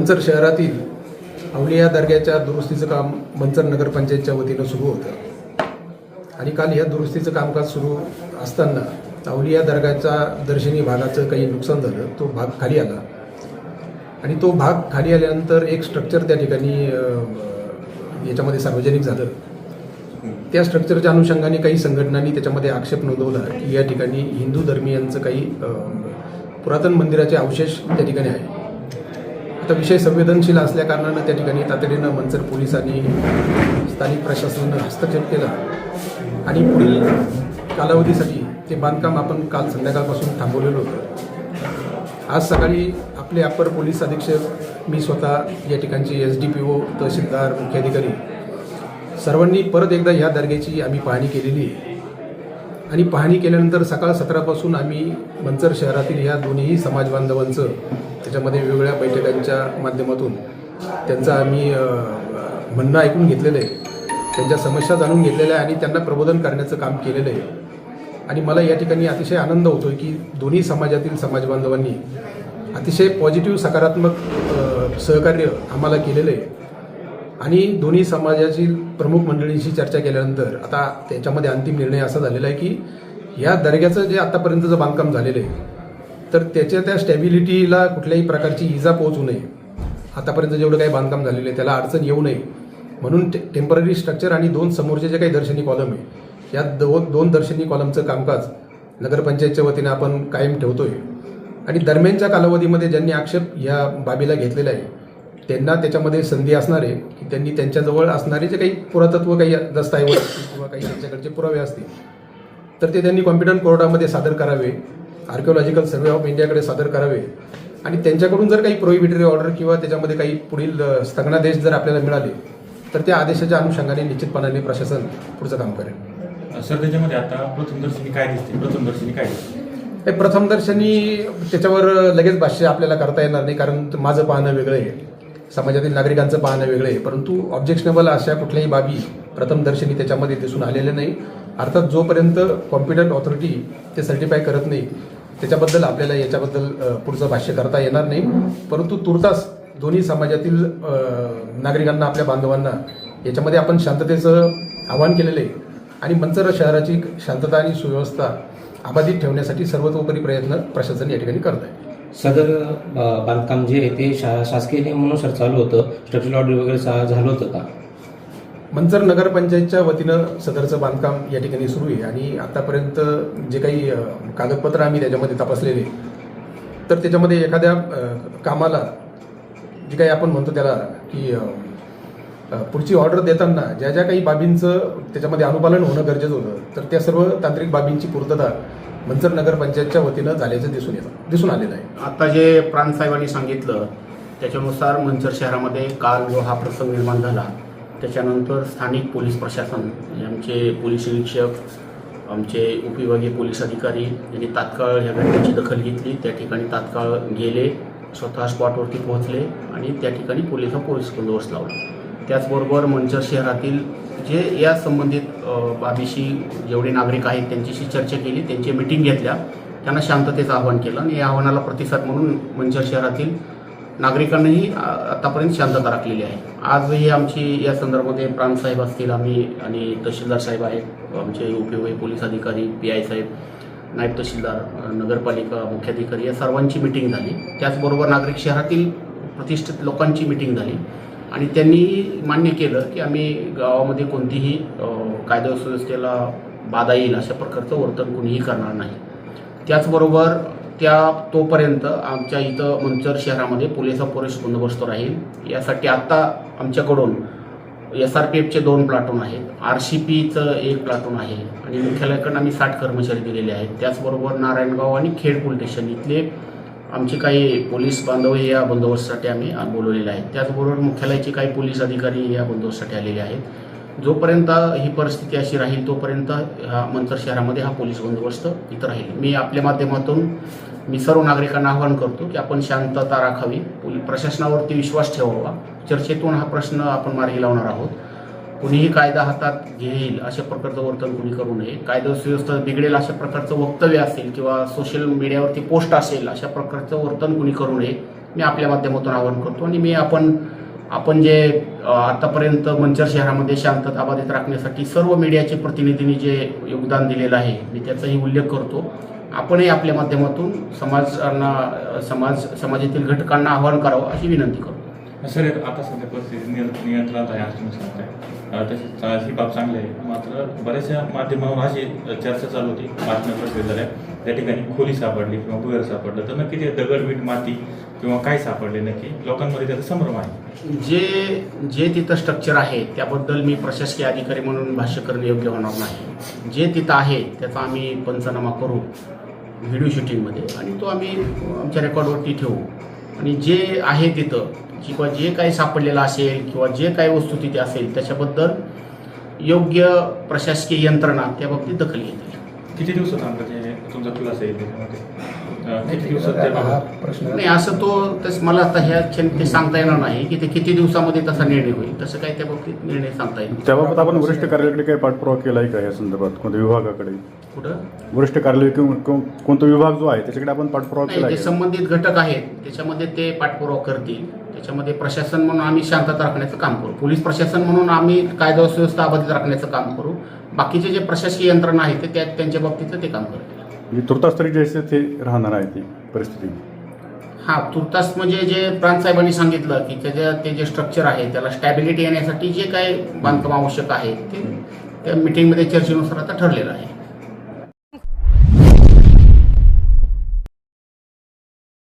मंचर शहरातील अवलिया दर्ग्याच्या दुरुस्तीचं काम मंचर नगरपंचायतच्या वतीनं सुरू होतं. आणि काल या दुरुस्तीचं कामकाज सुरू असताना अवलिया दर्गाच्या दर्शनी भागाचं काही नुकसान झालं तो भाग खाली आला. आणि तो भाग खाली आल्यानंतर एक स्ट्रक्चर त्या ठिकाणी याच्यामध्ये सार्वजनिक झालं. त्या स्ट्रक्चरच्या अनुषंगाने काही संघटनांनी त्याच्यामध्ये आक्षेप नोंदवला की या ठिकाणी हिंदू धर्मियांचं काही पुरातन मंदिराचे अवशेष त्या ठिकाणी आहे आता विषय संवेदनशील असल्या कारणानं त्या ठिकाणी तातडीनं मंचर पोलिसांनी स्थानिक प्रशासनानं हस्तक्षेप केला. आणि पुढील कालावधीसाठी ते बांधकाम आपण काल संध्याकाळपासून थांबवलेलं होतं. आज सकाळी आपले अप्पर पोलीस अधीक्षक मी स्वतः या ठिकाणचे एस डी पी ओ तहसीलदार मुख्याधिकारी सर्वांनी परत एकदा ह्या दर्ग्याची आम्ही पाहणी केलेली आहे. आणि पाहणी केल्यानंतर सकाळ सतरापासून आम्ही मंचर शहरातील ह्या दोन्ही समाज बांधवांचं त्याच्यामध्ये वेगवेगळ्या बैठकांच्या माध्यमातून त्यांचं आम्ही म्हणणं ऐकून घेतलेलं आहे. त्यांच्या समस्या जाणून घेतलेल्या आहे आणि त्यांना प्रबोधन करण्याचं काम केलेलं आहे. आणि मला या ठिकाणी अतिशय आनंद होतो आहे की दोन्ही समाजातील समाज बांधवांनी अतिशय पॉझिटिव्ह सकारात्मक सहकार्य आम्हाला केलेलं आहे. आणि दोन्ही समाजातील प्रमुख मंडळींशी चर्चा केल्यानंतर आता त्याच्यामध्ये अंतिम निर्णय असा झालेला आहे की या दर्ग्याचं जे आतापर्यंतचं बांधकाम झालेलं आहे तर त्याच्या त्या स्टॅबिलिटीला कुठल्याही प्रकारची इजा पोहोचू नये. आतापर्यंत जेवढं काही बांधकाम झालेलं आहे त्याला अडचण येऊ नये. म्हणून टे टेंपररी स्ट्रक्चर आणि दोन समोरचे जे काही दर्शनी कॉलम आहे या दोन दोन दर्शनी कॉलमचं कामकाज नगरपंचायतच्या वतीने आपण कायम ठेवतो आहे आणि दरम्यानच्या कालावधीमध्ये ज्यांनी आक्षेप या बाबीला घेतलेला आहे त्यांना त्याच्यामध्ये संधी असणार आहे की त्यांनी त्यांच्याजवळ असणारे जे काही पुरातत्व काही दस्तऐवज असतील किंवा काही त्यांच्याकडचे पुरावे असतील तर ते त्यांनी कॉम्पिटंट कोर्टामध्ये सादर करावे आर्किओलॉजिकल सर्वे ऑफ इंडियाकडे सादर करावे. आणि त्यांच्याकडून जर काही प्रोहिबिटरी ऑर्डर किंवा त्याच्यामध्ये काही पुढील स्थगनादेश जर आपल्याला मिळाले तर त्या आदेशाच्या अनुषंगाने निश्चितपणाने प्रशासन पुढचं काम करेल. सर त्याच्यामध्ये आता प्रथमदर्शनी काय दिसते? प्रथमदर्शनी काय दिसते? प्रथमदर्शनी त्याच्यावर लगेच भाष्य आपल्याला करता येणार नाही कारण माझं पाहणं वेगळं आहे. समाजातील नागरिकांचं पाहणं वेगळं आहे. परंतु ऑब्जेक्शनेबल अशा कुठल्याही बाबी प्रथमदर्शनी त्याच्यामध्ये दिसून आलेल्या नाही. अर्थात जोपर्यंत कॉम्पिटंट ऑथॉरिटी ते सर्टिफाय करत नाही त्याच्याबद्दल आपल्याला याच्याबद्दल पुढचं भाष्य करता येणार नाही. परंतु तुर्तास दोन्ही समाजातील नागरिकांना आपल्या बांधवांना याच्यामध्ये आपण शांततेचं आवाहन केलेलं आहे. आणि मंचर शहराची शांतता आणि सुव्यवस्था अबाधित ठेवण्यासाठी सर्वतोपरी प्रयत्न प्रशासन या ठिकाणी करत आहे. सदर बांधकाम जे आहे ते शा शासकीय नियमानुसार चालू होतं. स्ट्रक्चरल ऑर्डर वगैरे चा- झालं होतं का? मंचर नगरपंचायतच्या वतीनं सदरचं बांधकाम या ठिकाणी सुरू आहे. आणि आतापर्यंत जे काही कागदपत्र आम्ही त्याच्यामध्ये तपासलेले तर त्याच्यामध्ये एखाद्या कामाला जे काही आपण म्हणतो त्याला की पुढची ऑर्डर देताना ज्या ज्या काही बाबींचं त्याच्यामध्ये अनुपालन होणं गरजेचं होतं तर त्या सर्व तांत्रिक बाबींची पूर्तता मंचर नगरपंचायतच्या वतीनं झाल्याचं दिसून येतं दिसून आलेलं आहे. आता जे प्रांतसाहेबांनी सांगितलं त्याच्यानुसार मंचर शहरामध्ये काल जो हा प्रसंग निर्माण झाला त्याच्यानंतर स्थानिक पोलीस प्रशासन आमचे पोलीस निरीक्षक आमचे उपविभागीय पोलीस अधिकारी यांनी तात्काळ या घटनेची दखल घेतली. त्या ठिकाणी तात्काळ गेले स्वतः स्पॉटवरती पोहोचले आणि त्या ठिकाणी पोलिसा पोलीस बंदोबस्त लावला. त्याचबरोबर मंचर शहरातील जे या संबंधित बाबीशी जेवढे नागरिक आहेत त्यांच्याशी चर्चा केली त्यांची मिटिंग घेतल्या त्यांना शांततेचं आवाहन केलं आणि या आव्हानाला प्रतिसाद म्हणून मंचर शहरातील नागरिकांनाही आतापर्यंत शांतता राखलेली आहे. आजही आमची या संदर्भामध्ये प्रांतसाहेब असतील आम्ही आणि तहसीलदार साहेब आहेत आमचे उपयोगी पोलीस अधिकारी पी आय साहेब नायब तहसीलदार नगरपालिका मुख्याधिकारी या सर्वांची मिटिंग झाली. त्याचबरोबर नागरिक शहरातील प्रतिष्ठित लोकांची मिटिंग झाली. आणि त्यांनी मान्य केलं की आम्ही गावामध्ये कोणतीही कायदा सुव्यवस्थेला बाधा येईल अशा प्रकारचं वर्तन कुणीही करणार नाही. त्याचबरोबर त्या तोपर्यंत आमच्या इथं मंचर शहरामध्ये पोलिसा पोलीस बंदोबस्त राहील. यासाठी आत्ता आमच्याकडून एस आर पी एफचे दोन प्लाटून आहेत. आर सी पीचं एक प्लाटून आहे आणि मुख्यालयाकडून आम्ही साठ कर्मचारी दिलेले आहेत. त्याचबरोबर नारायणगाव आणि खेड पोलीस स्टेशन इथले आमचे काही पोलीस बांधव हे या बंदोबस्तासाठी आम्ही बोलवलेले आहेत. त्याचबरोबर मुख्यालयाचे काही पोलीस अधिकारी या बंदोबस्तासाठी आलेले आहेत. जोपर्यंत ही परिस्थिती अशी राहील तोपर्यंत ह्या मंचर शहरामध्ये हा पोलीस बंदोबस्त इथं राहील. मी आपल्या माध्यमातून मी सर्व नागरिकांना आवाहन करतो की आपण शांतता राखावी पोलीस प्रशासनावरती विश्वास ठेवावा. चर्चेतून हा प्रश्न आपण मार्गी लावणार आहोत. कुणीही कायदा हातात घेईल अशा प्रकारचं वर्तन कुणी करू नये. कायदा सुव्यवस्था बिघडेल अशा प्रकारचं वक्तव्य असेल किंवा सोशल मीडियावरती पोस्ट असेल अशा प्रकारचं वर्तन कुणी करू नये मी आपल्या माध्यमातून आवाहन करतो. आणि मी आपण आपण जे आतापर्यंत मंचर शहरामध्ये शांतता बाधित राखण्यासाठी सर्व मीडियाचे प्रतिनिधींनी जे योगदान दिलेलं आहे मी त्याचाही उल्लेख करतो. आपणही आपल्या माध्यमातून समाजांना समाज समाजातील घटकांना आवाहन करावं अशी विनंती करतो. सर आता सध्या परिस्थिती नियंत्रणात आहे असं तुम्ही सांगताय. तसेच ही बाब चांगली आहे. मात्र बऱ्याचशा माध्यमावर अशी चर्चा चालू होती. बातम्या प्रसिद्ध झाल्या त्या ठिकाणी खोली सापडली किंवा भुयार सापडलं. तर नक्की ते दगड मीठ माती किंवा काय सापडले नक्की लोकांमध्ये त्याचा संभ्रम आहे. जे जे तिथं स्ट्रक्चर आहे त्याबद्दल मी प्रशासकीय अधिकारी म्हणून भाष्य करणे योग्य होणार नाही. जे तिथं आहे त्याचा आम्ही पंचनामा करू व्हिडिओ शूटिंगमध्ये आणि तो आम्ही आमच्या रेकॉर्डवरती ठेवू. आणि जे आहे तिथं किंवा जे काही सापडलेलं असेल किंवा जे काही वस्तू तिथे असेल त्याच्याबद्दल योग्य प्रशासकीय यंत्रणा त्या बाबतीत दखल घेतील. किती दिवसात आमचं ते तुमचा खुलासा येईल त्याच्यामध्ये? किती दिवसात ते हा बाबत प्रश्न नाही असं तो तस मला आता ह्या क्षणी ते सांगता येणार नाही की ते किती दिवसामध्ये तसा निर्णय होईल. तसं काही त्या बाबतीत निर्णय सांगता येईल त्याबाबत आपण वरिष्ठ कार्यालयाकडे काही पाठपुरावा केला आहे का या संदर्भात? कोणत्या विभागाकडे? कुठं? वरिष्ठ कार्यालय किंवा किंवा कोणता विभाग जो आहे त्याच्याकडे आपण पाठपुरावा केला नाही जे? संबंधित घटक आहेत. त्याच्यामध्ये ते पाठपुरावा करतील. त्याच्यामध्ये प्रशासन म्हणून आम्ही शांतता राखण्याचं काम करू. पोलीस प्रशासन म्हणून आम्ही कायदा व सुव्यवस्था अबाधित राखण्याचं काम करू. बाकीचे जे प्रशासकीय यंत्रणा आहे ते त्या त्यांच्या बाबतीतलं ते काम करतील. म्हणजे तुर्तास तरी जे ते राहणार आहे ती परिस्थिती. हा तुर्तास म्हणजे जे प्रांत साहेबांनी सांगितलं की त्याच्या ते जे स्ट्रक्चर आहे त्याला स्टॅबिलिटी येण्यासाठी जे काही बांधकाम आवश्यक आहे ते त्या मिटिंगमध्ये चर्चेनुसार आता ठरलेलं आहे.